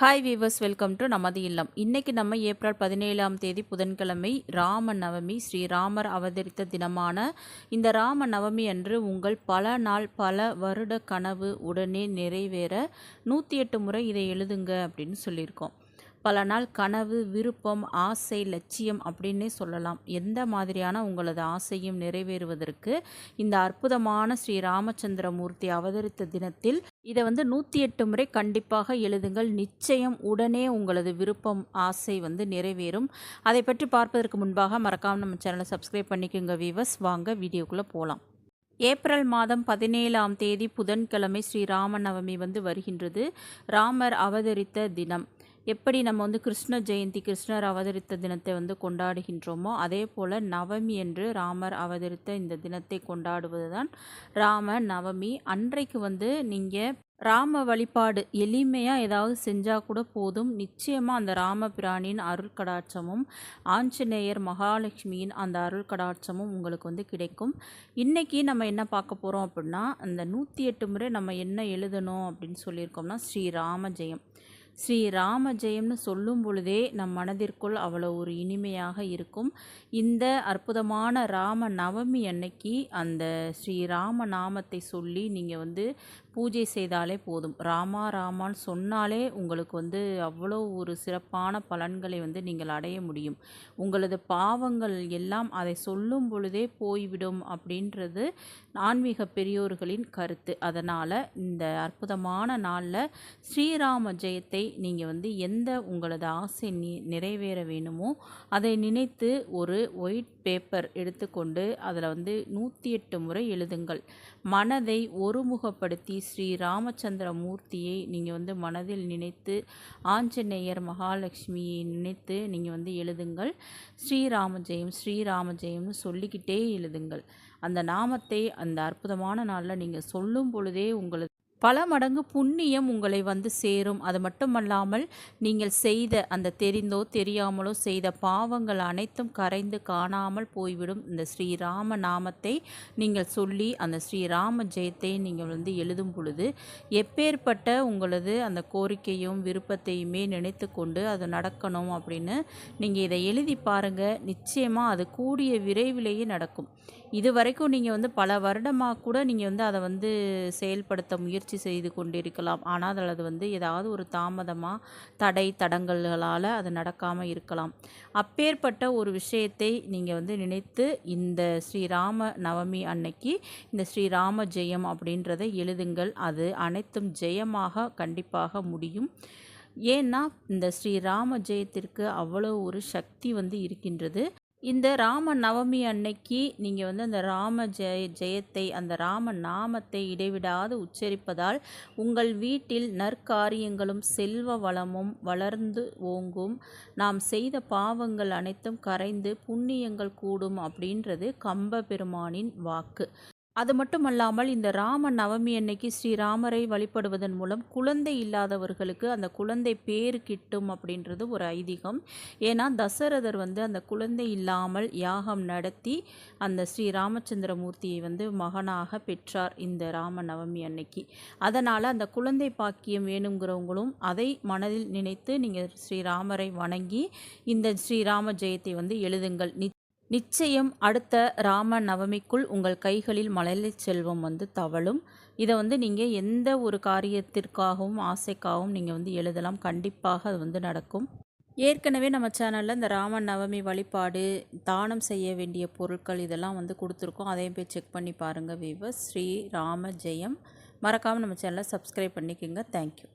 Hi viewers welcome to நமது இல்லம். இன்றைக்கி நம்ம ஏப்ரல் பதினேழாம் தேதி புதன்கிழமை ராம நவமி ஸ்ரீராமர் அவதரித்த தினமான இந்த ராம நவமி அன்று உங்கள் பல நாள் பல வருட கனவு உடனே நிறைவேற நூற்றி எட்டு முறை இதை எழுதுங்க அப்படின்னு சொல்லியிருக்கோம். பல நாள் கனவு விருப்பம் ஆசை லட்சியம் அப்படின்னே சொல்லலாம். எந்த மாதிரியான உங்களது ஆசையும் நிறைவேறுவதற்கு இந்த அற்புதமான ஸ்ரீ ராமச்சந்திரமூர்த்தி அவதரித்த தினத்தில் இதை வந்து நூற்றி எட்டு முறை கண்டிப்பாக எழுதுங்கள். நிச்சயம் உடனே உங்களது விருப்பம் ஆசை வந்து நிறைவேறும். அதை பற்றி பார்ப்பதற்கு முன்பாக மறக்காமல் நம்ம சேனலை சப்ஸ்கிரைப் பண்ணிக்கோங்க வீவர்ஸ் வாங்க வீடியோக்குள்ளே போகலாம் ஏப்ரல் மாதம் பதினேழாம் தேதி புதன்கிழமை ஸ்ரீ ராமநவமி வந்து வருகின்றது. ராமர் அவதரித்த தினம். எப்படி நம்ம வந்து கிருஷ்ண ஜெயந்தி கிருஷ்ணர் அவதரித்த தினத்தை வந்து கொண்டாடுகின்றோமோ அதே போல் நவமி என்று ராமர் அவதரித்த இந்த தினத்தை கொண்டாடுவது தான் ராம நவமி. அன்றைக்கு வந்து நீங்கள் ராம வழிபாடு எளிமையாக ஏதாவது செஞ்சால் கூட போதும். நிச்சயமாக அந்த ராம பிராணியின் அருள் கடாட்சமும் ஆஞ்சநேயர் மகாலட்சுமியின் அந்த அருள் கடாட்சமும் உங்களுக்கு வந்து கிடைக்கும். இன்றைக்கி நம்ம என்ன பார்க்க போகிறோம் அப்படின்னா அந்த நூற்றி எட்டு முறை நம்ம என்ன எழுதணும் அப்படின்னு சொல்லியிருக்கோம்னா ஸ்ரீராம ஜெயம். ஸ்ரீ ராம ஜெயம்னு சொல்லும் பொழுதே நம் மனதிற்குள் அவ்வளோ ஒரு இனிமையாக இருக்கும். இந்த அற்புதமான ராம நவமி அன்னைக்கு அந்த ஸ்ரீ ராம நாமத்தை சொல்லி நீங்கள் வந்து பூஜை செய்தாலே போதும். ராமா ராமான்னு சொன்னாலே உங்களுக்கு வந்து அவ்வளோ ஒரு சிறப்பான பலன்களை வந்து நீங்கள் அடைய முடியும். உங்களது பாவங்கள் எல்லாம் அதை சொல்லும் பொழுதே போய்விடும் அப்படின்றது ஆன்மீக பெரியோர்களின் கருத்து. அதனால் இந்த அற்புதமான நாளில் ஸ்ரீராம ஜெயத்தை நீங்கள் வந்து எந்த உங்களது ஆசை நி நிறைவேற வேணுமோ அதை நினைத்து ஒரு ஒயிட் பேப்பர் எடுத்துக்கொண்டு அதில் வந்து நூற்றி எட்டு முறை எழுதுங்கள். மனதை ஒருமுகப்படுத்தி ஸ்ரீ ராமச்சந்திர மூர்த்தியை நீங்கள் வந்து மனதில் நினைத்து ஆஞ்சநேயர் மகாலட்சுமியை நினைத்து நீங்கள் வந்து எழுதுங்கள். ஸ்ரீராம ஜெயம் ஸ்ரீராம ஜெயம்னு சொல்லிக்கிட்டே எழுதுங்கள். அந்த நாமத்தை அந்த அற்புதமான நாளில் நீங்கள் சொல்லும் பொழுதே உங்களுக்கு பல மடங்கு புண்ணியம் உங்களை வந்து சேரும். அது மட்டுமல்லாமல் நீங்கள் செய்த அந்த தெரிந்தோ தெரியாமலோ செய்த பாவங்கள் அனைத்தும் கரைந்து காணாமல் போய்விடும். இந்த ஸ்ரீராம நாமத்தை நீங்கள் சொல்லி அந்த ஸ்ரீராம ஜெயத்தை நீங்கள் வந்து எழுதும் பொழுது எப்பேற்பட்ட உங்களது அந்த கோரிக்கையும் விருப்பத்தையுமே நினைத்து கொண்டு அது நடக்கணும் அப்படின்னு நீங்கள் இதை எழுதி பாருங்கள் நிச்சயமாக அது கூடிய விரைவிலேயே நடக்கும். இது வரைக்கும் நீங்கள் வந்து பல வருடமாக கூட நீங்கள் வந்து அதை வந்து செயல்படுத்த முயற்சி செய்து கொண்டிருக்கலாம். ஆனால் அதில் அது வந்து ஏதாவது ஒரு தாமதமாக தடை தடங்கல்களால் அது நடக்காமல் இருக்கலாம். அப்பேற்பட்ட ஒரு விஷயத்தை நீங்கள் வந்து நினைத்து இந்த ஸ்ரீராம நவமி அன்னைக்கு இந்த ஸ்ரீராம ஜெயம் அப்படின்றத எழுதுங்கள். அது அனைத்தும் ஜெயமாக கண்டிப்பாக முடியும். ஏன்னா இந்த ஸ்ரீராம ஜெயத்திற்கு அவ்வளோ ஒரு சக்தி வந்து இருக்கின்றது. இந்த ராம நவமி அன்னைக்கு நீங்கள் வந்து அந்த ராம ஜெய ஜெயத்தை அந்த ராம நாமத்தை இடைவிடாது உச்சரிப்பதால் உங்கள் வீட்டில் நற்காரியங்களும் செல்வ வளமும் வளர்ந்து ஓங்கும். நாம் செய்த பாவங்கள் அனைத்தும் கரைந்து புண்ணியங்கள் கூடும் அப்படின்றது கம்ப பெருமானின் வாக்கு. அது மட்டுமல்லாமல் இந்த ராம நவமி அன்னைக்கு ஸ்ரீராமரை வழிபடுவதன் மூலம் குழந்தை இல்லாதவர்களுக்கு அந்த குழந்தை பேர் கிட்டும் அப்படின்றது ஒரு ஐதீகம். ஏன்னா தசரதர் வந்து அந்த குழந்தை இல்லாமல் யாகம் நடத்தி அந்த ஸ்ரீ ராமச்சந்திரமூர்த்தியை வந்து மகனாக பெற்றார் இந்த ராம நவமி அன்னைக்கு. அதனால் அந்த குழந்தை பாக்கியம் வேணுங்கிறவங்களும் அதை மனதில் நினைத்து நீங்கள் ஸ்ரீராமரை வணங்கி இந்த ஸ்ரீராம ஜெயத்தை வந்து எழுதுங்கள். நிச்சயம் அடுத்த ராம நவமிக்குள் உங்கள் கைகளில் மழலை செல்வம் வந்து தவழும். இதை வந்து நீங்கள் எந்த ஒரு காரியத்திற்காகவும் ஆசைக்காகவும் நீங்கள் வந்து எழுதலாம். கண்டிப்பாக அது வந்து நடக்கும். ஏற்கனவே நம்ம சேனலில் இந்த ராம நவமி வழிபாடு தானம் செய்ய வேண்டிய பொருட்கள் இதெல்லாம் வந்து கொடுத்துருக்கோம். அதையும் போய் செக் பண்ணி பாருங்கள் வீவர் ஸ்ரீ ராம ஜெயம். மறக்காமல் நம்ம சேனலை சப்ஸ்கிரைப் பண்ணிக்கோங்க. தேங்க்யூ